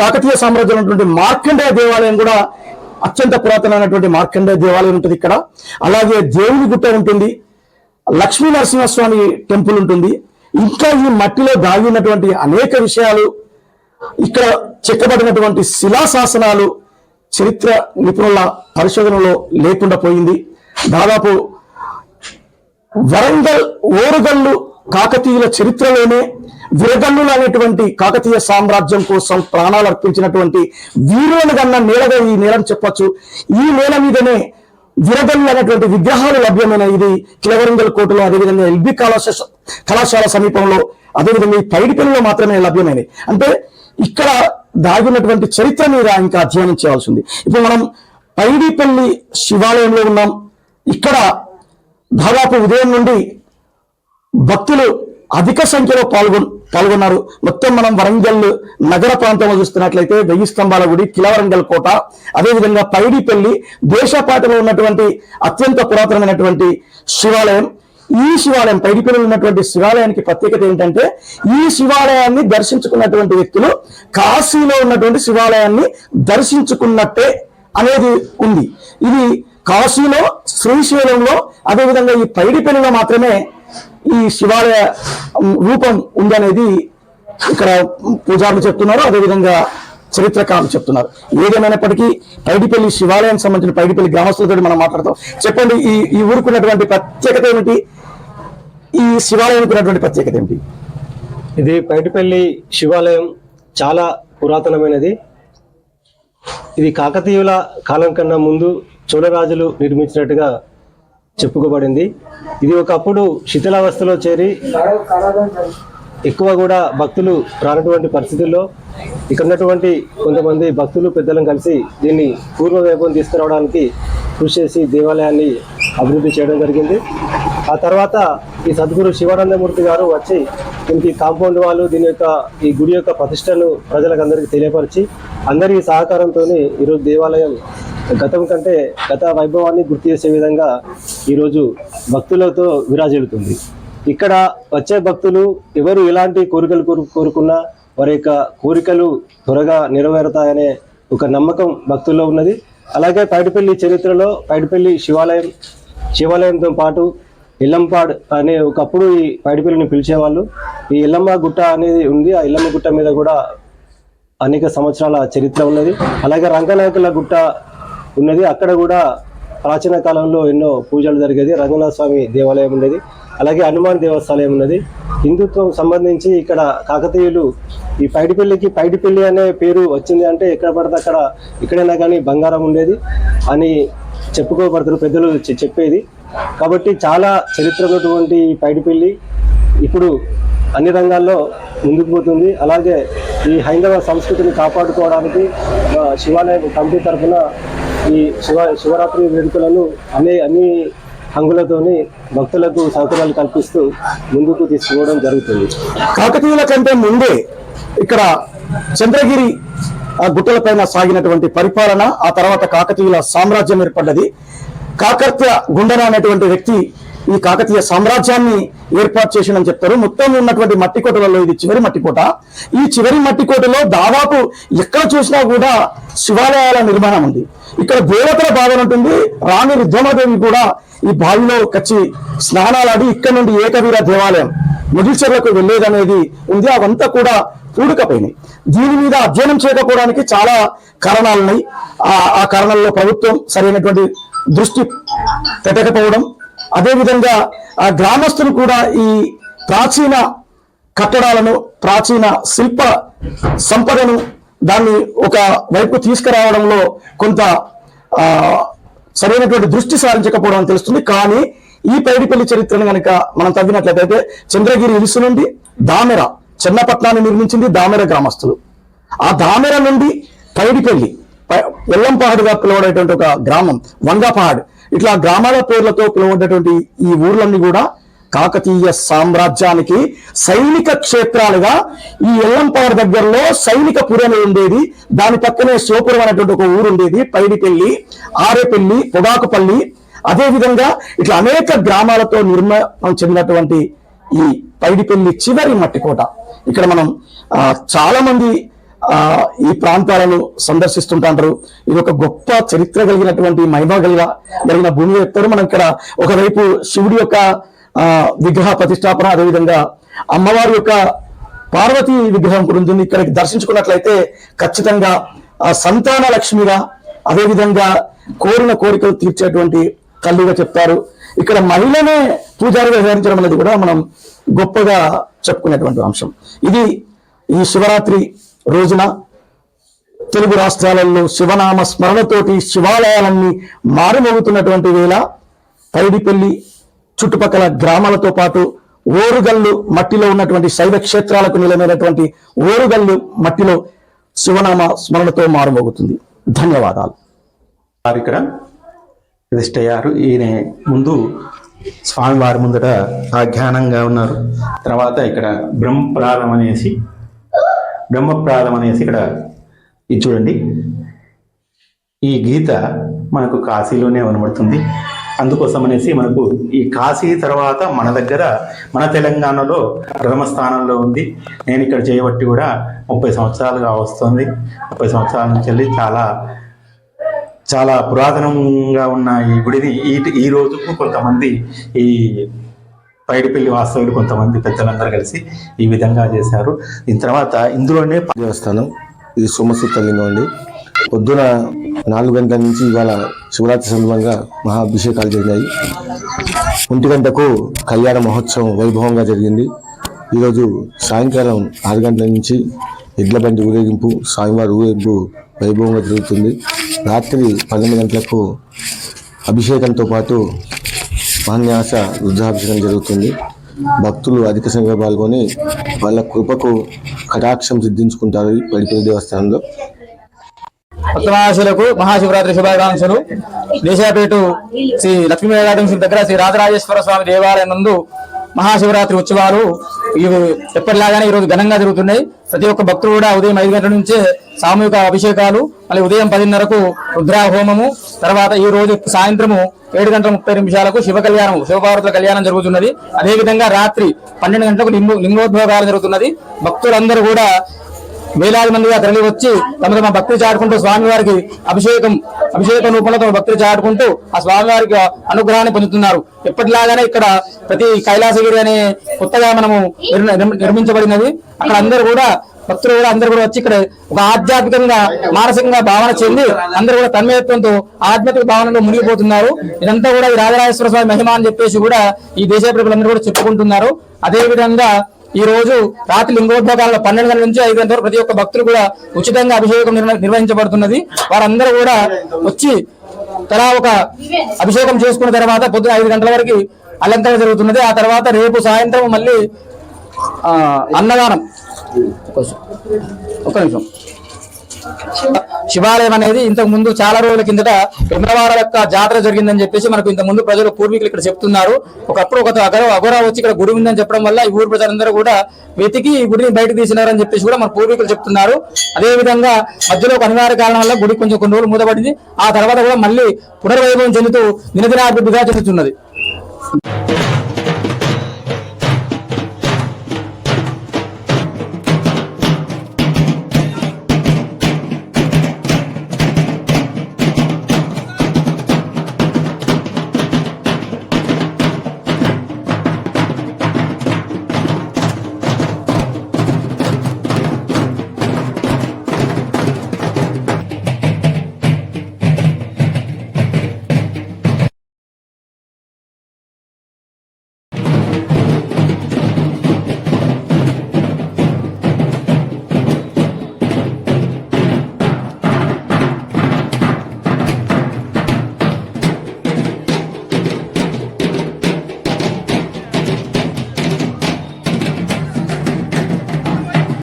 కాకతీయ సామ్రాజ్యం ఉన్నటువంటి మార్కండేయ దేవాలయం కూడా అత్యంత పురాతనమైనటువంటి మార్కండేయ దేవాలయం ఉంటుంది ఇక్కడ. అలాగే దేవుని గుట్ట ఉంటుంది. లక్ష్మీ నరసింహస్వామి టెంపుల్ ఉంటుంది. ఇంకా ఈ మట్టిలో దాగినటువంటి అనేక విషయాలు ఇక్కడ చెక్కబడినటువంటి శిలాశాసనాలు చరిత్ర నిపుణుల పరిశోధనలో లేకుండా పోయింది. దాదాపు వరంగల్ ఓరుగల్లు కాకతీయుల చరిత్రలోనే విరగల్లులు అనేటువంటి కాకతీయ సామ్రాజ్యం కోసం ప్రాణాలు అర్పించినటువంటి వీరులను కన్నా నేలగా ఈ నేలని చెప్పొచ్చు. ఈ నేల మీదనే విరగల్లు అనేటువంటి విగ్రహాలు లభ్యమైన ఇది కిలవరంగల్ కోటలో అదేవిధంగా ఎల్బి కళాశాల కళాశాల సమీపంలో అదేవిధంగా ఈ పైడిపల్లిలో మాత్రమే లభ్యమైనవి. అంటే ఇక్కడ దాగినటువంటి చరిత్ర మీద ఇంకా అధ్యయనం చేయాల్సి ఉంది ఇప్పుడు మనం పైడిపల్లి శివాలయంలో ఉన్నాం. ఇక్కడ దాదాపు ఉదయం నుండి భక్తులు అధిక సంఖ్యలో పాల్గొని పాల్గొన్నారు. మొత్తం మనం వరంగల్ నగర ప్రాంతంలో చూస్తున్నట్లయితే వెయ్యి స్తంభాల గుడి కిలవరంగల్ కోట అదేవిధంగా పైడిపల్లి దేశపాటలో ఉన్నటువంటి అత్యంత పురాతనమైనటువంటి శివాలయం. ఈ శివాలయం పైడిపల్లిలో ఉన్నటువంటి శివాలయానికి ప్రత్యేకత ఏంటంటే ఈ శివాలయాన్ని దర్శించుకున్నటువంటి వ్యక్తులు కాశీలో ఉన్నటువంటి శివాలయాన్ని దర్శించుకున్నట్టే అనేది ఉంది. ఇది కాశీలో శ్రీశైలంలో అదేవిధంగా ఈ పైడిపల్లిలో మాత్రమే ఈ శివాలయ రూపం ఉందనేది ఇక్కడ పూజారులు చెప్తున్నారు. అదేవిధంగా చరిత్రకారులు చెప్తున్నారు. ఏదేమైనప్పటికీ పైడిపల్లి శివాలయానికి సంబంధించిన పైడిపల్లి గ్రామస్తులతో మనం మాట్లాడతాం. చెప్పండి ఈ ఈ ఊరుకున్నటువంటి ప్రత్యేకత ఏమిటి? ఈ శివాలయానికి ఉన్నటువంటి ప్రత్యేకత ఏమిటి? ఇది పైటిపల్లి శివాలయం చాలా పురాతనమైనది. ఇది కాకతీయుల కాలం కన్నా ముందు చోళరాజులు నిర్మించినట్టుగా చెప్పుకోబడింది. ఇది ఒకప్పుడు శిథిలావస్థలో చేరి ఎక్కువ కూడా భక్తులు రానటువంటి పరిస్థితుల్లో ఇక్కడ ఉన్నటువంటి కొంతమంది భక్తులు పెద్దలను కలిసి దీన్ని పూర్వ వైభవం తీసుకురావడానికి కృషి చేసి దేవాలయాన్ని అభివృద్ధి చేయడం జరిగింది. ఆ తర్వాత ఈ సద్గురు శివానందమూర్తి గారు వచ్చి దీనికి కాంపౌండ్ వాళ్ళు దీని యొక్క ఈ గుడి యొక్క ప్రతిష్టను ప్రజలకు అందరికీ తెలియపరిచి అందరి సహకారంతో ఈరోజు దేవాలయం గతం కంటే గత వైభవాన్ని గుర్తు చేసే విధంగా ఈరోజు భక్తులతో విరాజిల్లుతుంది. ఇక్కడ వచ్చే భక్తులు ఎవరు ఎలాంటి కోరికలు కోరు కోరుకున్నా వారి యొక్క కోరికలు త్వరగా నెరవేరుతాయనే ఒక నమ్మకం భక్తుల్లో ఉన్నది. అలాగే పైడిపల్లి చరిత్రలో పైడిపల్లి శివాలయం శివాలయంతో పాటు ఇల్లంపాడ్ అనే ఒకప్పుడు ఈ పైడిపల్లిని పిలిచేవాళ్ళు. ఈ ఇల్లమ్మ గుట్ట అనేది ఉంది. ఆ ఇల్లమ్మ గుట్ట మీద కూడా అనేక సంవత్సరాల చరిత్ర ఉన్నది. అలాగే రంగనాయకుల గుట్ట ఉన్నది. అక్కడ కూడా ప్రాచీన కాలంలో ఎన్నో పూజలు జరిగేది. రంగనాథ స్వామి దేవాలయం ఉండేది అలాగే హనుమాన్ దేవస్థానం ఉన్నది. హిందుత్వం సంబంధించి ఇక్కడ కాకతీయులు ఈ పైడిపల్లికి పైడిపల్లి అనే పేరు వచ్చింది అంటే ఎక్కడ పడితే అక్కడ ఎక్కడైనా కానీ బంగారం ఉండేది అని చెప్పుకోబడతారు పెద్దలు చెప్పేది. కాబట్టి చాలా చరిత్ర ఉన్నటువంటి ఈ పైడిపల్లి ఇప్పుడు అన్ని రంగాల్లో ముందుకు పోతుంది. అలాగే ఈ హైందవ సంస్కృతిని కాపాడుకోవడానికి మా శివాలయం కమిటీ తరఫున ఈ శివ శివరాత్రి వేడుకలను అన్ని అన్ని హంగులతోని భక్తులకు సౌకర్యాలు కల్పిస్తూ ముందుకు తీసుకోవడం జరుగుతుంది. కాకతీయుల కంటే ముందే ఇక్కడ చంద్రగిరి ఆ గుట్టలపైన సాగినటువంటి పరిపాలన ఆ తర్వాత కాకతీయుల సామ్రాజ్యం ఏర్పడ్డది. కాకర్త్య గుండెన అనేటువంటి వ్యక్తి ఈ కాకతీయ సామ్రాజ్యాన్ని ఏర్పాటు చేసిందని చెప్తారు. మొత్తం ఉన్నటువంటి మట్టి కోటలలో ఇది చివరి మట్టి కోట. ఈ చివరి మట్టి కోటలో దాదాపు ఎక్కడ చూసినా కూడా శివాలయాల నిర్మాణం ఉంది. ఇక్కడ దేవతల భావన ఉంటుంది. రాణి రుద్రమదేవి కూడా ఈ బావిలో కచ్చి స్నానాలాడి ఇక్కడ నుండి ఏకవీర దేవాలయం ముగిల్చెర్లకు వెళ్ళేదనేది ఉంది. అవంతా కూడా పూడకపోయినాయి. దీని మీద అధ్యయనం చేయకపోవడానికి చాలా కారణాలు ఉన్నాయి ఆ ఆ కారణాల్లో ప్రభుత్వం సరైనటువంటి దృష్టి పెట్టకపోవడం అదేవిధంగా ఆ గ్రామస్తులు కూడా ఈ ప్రాచీన కట్టడాలను ప్రాచీన శిల్ప సంపదను దాన్ని ఒక వైపు తీసుకురావడంలో కొంత సరైనటువంటి దృష్టి సారించకపోవడం తెలుస్తుంది. కానీ ఈ పైడిపల్లి చరిత్రను కనుక మనం తవ్వినట్లయితే చంద్రగిరి ఇరుసు నుండి దామెర చిన్నపట్నాన్ని నిర్మించింది దామెర గ్రామస్తులు. ఆ దామెర నుండి పైడిపల్లి పై- ఎల్లంపహాడుగా పిలువడేటువంటి ఒక గ్రామం వంగపహాడ్ ఇట్లా గ్రామాల పేర్లతో పిలువబడేటువంటి ఈ ఊర్లన్నీ కూడా కాకతీయ సామ్రాజ్యానికి సైనిక క్షేత్రాలుగా ఈ ఎల్లంపహాడ్ దగ్గరలో సైనిక పురం ఉండేది. దాని పక్కనే సోపురం అనేటువంటి ఒక ఊరు ఉండేది. పైడిపల్లి ఆరేపల్లి పొగాకుపల్లి. అదేవిధంగా ఇట్లా అనేక గ్రామాలతో నిర్మాణం చెందినటువంటి ఈ పైడిపల్లి చివరి మట్టి కోట. ఇక్కడ మనం చాలా మంది ఈ ప్రాంతాలను సందర్శిస్తుంటారు ఇది ఒక గొప్ప చరిత్ర కలిగినటువంటి మహిమ కలిగిన భూమి. చెప్తారు మనం ఇక్కడ ఒకవైపు శివుడి యొక్క విగ్రహ ప్రతిష్టాపన అదేవిధంగా అమ్మవారి యొక్క పార్వతీ విగ్రహం కూడా ఉంటుంది. ఇక్కడికి దర్శించుకున్నట్లయితే ఖచ్చితంగా సంతాన లక్ష్మిగా అదేవిధంగా కోరిన కోరికలు తీర్చేటువంటి తల్లిగా చెప్తారు. ఇక్కడ మహిళనే పూజారిగా వివరించడం అనేది కూడా మనం గొప్పగా చెప్పుకునేటువంటి అంశం. ఇది ఈ శివరాత్రి రోజున తెలుగు రాష్ట్రాలలో శివనామ స్మరణతోటి శివాలయాలన్నీ మారుమోగుతున్నటువంటి వేళ పైడిపల్లి చుట్టుపక్కల గ్రామాలతో పాటు ఓరుగల్లు మట్టిలో ఉన్నటువంటి శైవ క్షేత్రాలకు నిలమైనటువంటి ఓరుగల్లు మట్టిలో శివనామ స్మరణతో మారుమోగుతుంది. ధన్యవాదాలు. ఇక్కడ ప్రతిష్టయ్యారు ఈయన ముందు స్వామివారి ముందట ఆజ్ఞానంగా ఉన్నారు. తర్వాత ఇక్కడ బ్రహ్మప్రాదం అనేసి బ్రహ్మప్రాదం అనేసి ఇక్కడ ఇది చూడండి. ఈ గీత మనకు కాశీలోనే కనబడుతుంది. అందుకోసం అనేసి మనకు ఈ కాశీ తర్వాత మన దగ్గర మన తెలంగాణలో ప్రథమ స్థానంలో ఉంది. నేను ఇక్కడ చేయబట్టి కూడా ముప్పై సంవత్సరాలుగా వస్తుంది. ముప్పై సంవత్సరాల నుంచి వెళ్ళి చాలా చాలా పురాతనంగా ఉన్న ఈ గుడిని ఈ ఈ రోజుకు కొంతమంది ఈ పైడిపల్లి వాస్తవులు కొంతమంది పెద్దలందరూ కలిసి ఈ విధంగా చేశారు. దీని తర్వాత ఇందులోనే దేవస్థానం ఇది సోమసూత్ర అండి. పొద్దున నాలుగు గంటల నుంచి ఇవాళ శివరాత్రి సందర్భంగా మహాభిషేకాలు జరిగాయి ఒంటి గంటకు కళ్యాణ మహోత్సవం వైభవంగా జరిగింది. ఈరోజు సాయంకాలం ఆరు గంటల నుంచి ఎడ్ల బండి ఊరేగింపు స్వామివారి ఊరేగింపు వైభవంగా జరుగుతుంది. రాత్రి పన్నెండు గంటలకు అభిషేకంతో పాటు ఉపన్యాస రుద్రాభిషేకం జరుగుతుంది. భక్తులు అధిక సంఖ్యలో పాల్గొని వాళ్ళ కృపకు కటాక్షం సిద్ధించుకుంటారు పడిపోయి దేవస్థానంలో. భక్తమహాశులకు మహాశివరాత్రి శుభాకాంక్షలు. దేశాపేట శ్రీ లక్ష్మీ దగ్గర శ్రీ రాజరాజేశ్వర స్వామి దేవాలయం నందు మహాశివరాత్రి ఉత్సవాలు ఎప్పటిలాగానే ఈ రోజు ఘనంగా జరుగుతున్నాయి. ప్రతి ఒక్క భక్తులు కూడా ఉదయం ఐదు గంటల నుంచే సామూహిక అభిషేకాలు మళ్ళీ ఉదయం పదిన్నరకు రుద్రాహోమము తర్వాత ఈ రోజు సాయంత్రము ఏడు గంటల ముప్పై నిమిషాలకు శివ కళ్యాణం శివపార్వతుల కళ్యాణం జరుగుతున్నది. అదేవిధంగా రాత్రి పన్నెండు గంటలకు లింగోద్భోగాలు జరుగుతున్నది. భక్తులందరూ కూడా వేలాది మందిగా తరలి వచ్చి తమ తమ భక్తి చాటుకుంటూ స్వామివారికి అభిషేకం అభిషేకం రూపంలో తమ భక్తి చాటుకుంటూ ఆ స్వామివారికి అనుగ్రహాన్ని పొందుతున్నారు. ఎప్పటిలాగానే ఇక్కడ ప్రతి కైలాసగిరి అనే కొత్తగా మనము నిర్మ- నిర్మించబడినది. అక్కడ అందరూ కూడా భక్తులు కూడా అందరూ కూడా వచ్చి ఇక్కడ ఒక ఆధ్యాత్మికంగా మానసికంగా భావన చెంది అందరూ కూడా తన్మయత్వంతో ఆధ్యాత్మిక భావనలో మునిగిపోతున్నారు. ఇదంతా కూడా ఈ రాజరాజేశ్వర స్వామి మహిమ అని చెప్పేసి కూడా ఈ దేశ ప్రజలందరూ కూడా చెప్పుకుంటున్నారు. అదే విధంగా ఈ రోజు రాత్రి లింగోద్భోగాలలో పన్నెండు గంటల నుంచి ఐదు గంటల వరకు ప్రతి ఒక్క భక్తులు కూడా ఉచితంగా అభిషేకం నిర్వహించబడుతున్నది. వారందరూ కూడా వచ్చి తలా ఒక అభిషేకం చేసుకున్న తర్వాత పొద్దున ఐదు గంటల వరకు అలంకరణ జరుగుతున్నది. ఆ తర్వాత రేపు సాయంత్రం మళ్ళీ అన్నదానం. ఒక నిమిషం. శివాలయం అనేది ఇంతకు ముందు చాలా రోజుల కిందట వెమ్రవాడ యొక్క జాతర జరిగిందని చెప్పేసి మనకు ఇంత ముందు ప్రజలు పూర్వీకులు ఇక్కడ చెప్తున్నారు. ఒకప్పుడు ఒక అగర అగోరా వచ్చి ఇక్కడ గుడి ఉందని చెప్పడం వల్ల ఈ ఊరు ప్రజలందరూ కూడా వెతికి ఈ గుడిని బయటకు తీసినారని చెప్పేసి కూడా మన పూర్వీకులు చెప్తున్నారు. అదే విధంగా మధ్యలో ఒక అనివార్య కారణం వల్ల గుడి కొంచెం కొన్ని రోజులు మూతపడింది. ఆ తర్వాత కూడా మళ్ళీ పునర్వైభవం చెందుతూ దినదినాభివృద్ధిగా చెందుతున్నది.